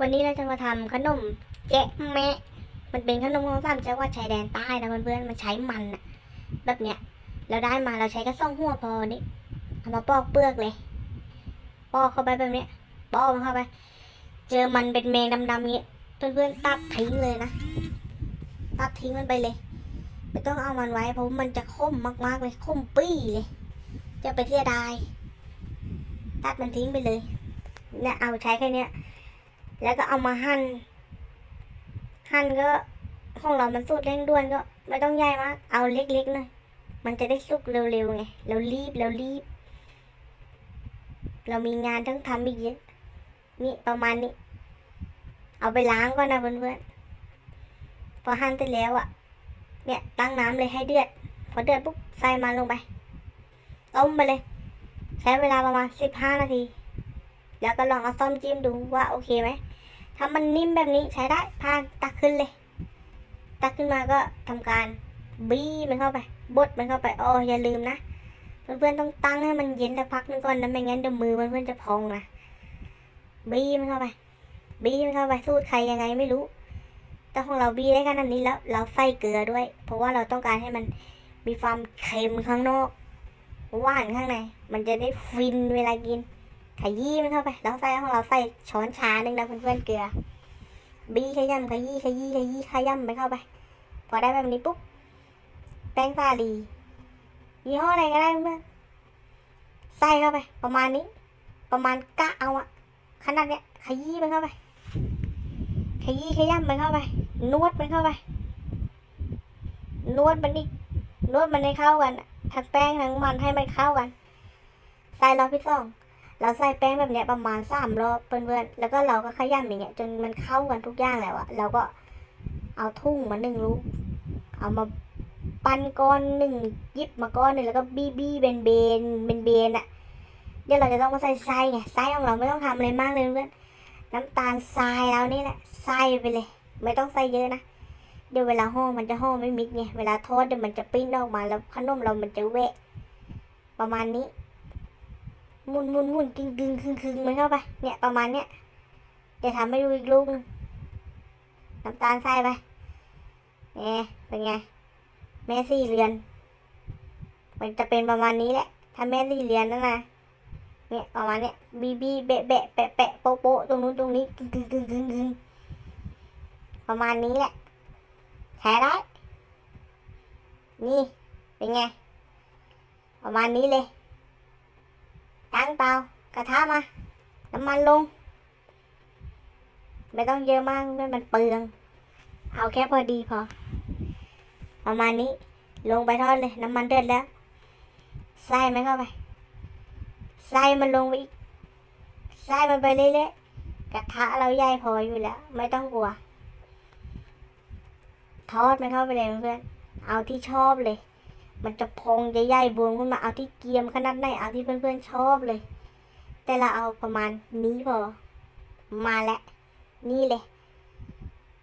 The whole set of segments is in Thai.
วันนี้เราจะมาทำขนมแกะแมะ มันเป็นขนมของสามจังหวัดชายแดนใต้นะเพื่อนๆ มันใช้มันอะแบบเนี้ย เราได้มาเราใช้แค่ซ่องหัวพอนี่เอามาปอกเปลือกเลย ปอกเข้าไปแบบเนี้ย ปอกมันเข้าไป เจอมันเป็นแมงดำๆเงี้ย เพื่อนๆตัดทิ้งเลยนะ ตัดทิ้งมันไปเลย ไม่ต้องเอามันไว้เพราะมันจะข้มมากๆเลยข้มปี้เลย จะไปเสียดาย ตัดมันทิ้งไปเลย เนี่ยเอาใช้แค่เนี้ย แล้วก็เอามาหั่น หั่นก็ของเรามันสุดเร่งด่วนก็ไม่ต้องใหญ่มาก เอาเล็กๆหน่อยมันจะได้สุกเร็วๆไง เรารีบเรารีบ เรามีงานต้องทำอีกเยอะ นี่ประมาณนี้ เอาไปล้างก่อนนะเพื่อนๆ พอหั่นเสร็จแล้วอะเนี่ยตั้งน้ำเลยให้เดือด พอเดือดปุ๊บใส่มันลงไป ต้มไปเลย ใช้เวลาประมาณสิบห้านาที แล้วก็ลองเอาซ่อมจิ้มดูว่าโอเคไหมถ้ามันนิ่มแบบนี้ใช้ได้ผ่านตักขึ้นเลย ตักขึ้นมาก็ทำการบี้มันเข้าไป บดมันเข้าไปอ๋ออย่าลืมนะเพื่อนๆต้องตั้งให้มันเย็นสักพักนึงก่อนนะไม่งั้นเดี๋ยวมือเพื่อนๆจะพองนะบี้มันเข้าไป บี้มันเข้าไปสูตรใครยังไงไม่รู้ แต่ของเราบี้ได้ขนาดนี้แล้ว เราใส่เกลือด้วย เพราะว่าเราต้องการให้มันมีความเค็มข้างนอกหวานข้างใน มันจะได้ฟินเวลากิน ขยี้มันเข้าไปแล้วใส่ของเราใส่ช้อนชาหนึ่งนะเพื่อนๆเกลือ บีขยำขยี้ขยี้ขยี้ขยำไปเข้าไป พอได้แบบนี้ปุ๊บแป้งสาลียี่ห้ออะไรก็ได้เพื่อนใส่เข้าไป ประมาณนี้ ประมาณกะเอาอะขนาดเนี้ยขยี้มันเข้าไป ขยี้ขยำมันเข้าไป นวดมันเข้าไป นวดมันอีกนวดมันให้เข้ากันทั้งแป้งทั้งมันให้มันเข้ากันใส่รอบที่สอง เราใส่แป้งแบบเนี้ยประมาณสามรอบเพื่อนๆแล้วก็เราก็ขยำอย่างเงี้ยจนมันเข้ากันทุกอย่างแล้วอะเราก็เอาทุ่งมาหนึ่งลูกเอามาปั้นก้อนหนึ่งยิบมาก้อนหนึ่งแล้วก็บี้บี้เบนเบนเบนเบนอะเดี๋ยวเราจะต้องมาใส่ไส้ไงไส้ของเราไม่ต้องทำอะไรมากเลยเพื่อนน้ำตาลทรายเรานี่แหละใส่ไปเลย ไม่ต้องใส่เยอะนะเดี๋ยวเวลาห่อมันจะห่อไม่มิดไงเวลาทอดเดี๋ยวมันจะปิ้นออกมาแล้วขนมเรามันจะเวะประมาณนี้ มุนหมุนหมุนกึ่งกึ่งคึงคึงมันเข้าไป เนี่ยประมาณเนี้ยจะทำให้ดูอีกลูกหนึ่งน้ำตาลใส่ไปเนี่ยเป็นไง แม่สี่เรือน มันจะเป็นประมาณนี้แหละ ถ้าแม่สี่เรือนนั่นนะเนี่ยประมาณเนี้ยบีบีแบะแบะแปะแปะโปะโปะตรงนู้นตรงนี้กึ่งกึ่งกึ่งกึ่งกึ่งประมาณนี้แหละใช้ได้นี่เป็นไง ประมาณนี้เลย ตั้งเตากระทะมาน้ำมันลง ไม่ต้องเยอะมากเพื่อนมันเปลือง เอาแค่พอดีพอ ประมาณนี้ลงไปทอดเลย น้ำมันเดือดแล้วใส่มันเข้าไปใส่มันลงไปอีกใส่มันไปเรื่อยๆกระทะเราใหญ่พออยู่แล้ว ไม่ต้องกลัว ทอดมันเข้าไปเลยเพื่อนเอาที่ชอบเลย มันจะพองใหญ่บวมขึ้นมาเอาที่เกียมขนาดไหนเอาที่เพื่อนๆชอบเลย แต่เราเอาประมาณนี้พอมาแล้วนี่เลย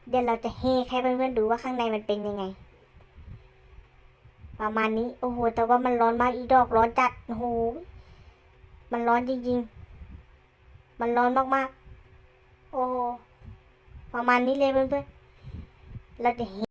เดี๋ยวเราจะเฮให้เพื่อนๆดูว่าข้างในมันเป็นยังไง ประมาณนี้โอ้โห แต่ว่ามันร้อนมากอีดอกร้อนจัดโอ้โหมันร้อนจริงๆ มันร้อนมากๆ โอ้ประมาณนี้เลยเพื่อนๆเราจะเฮ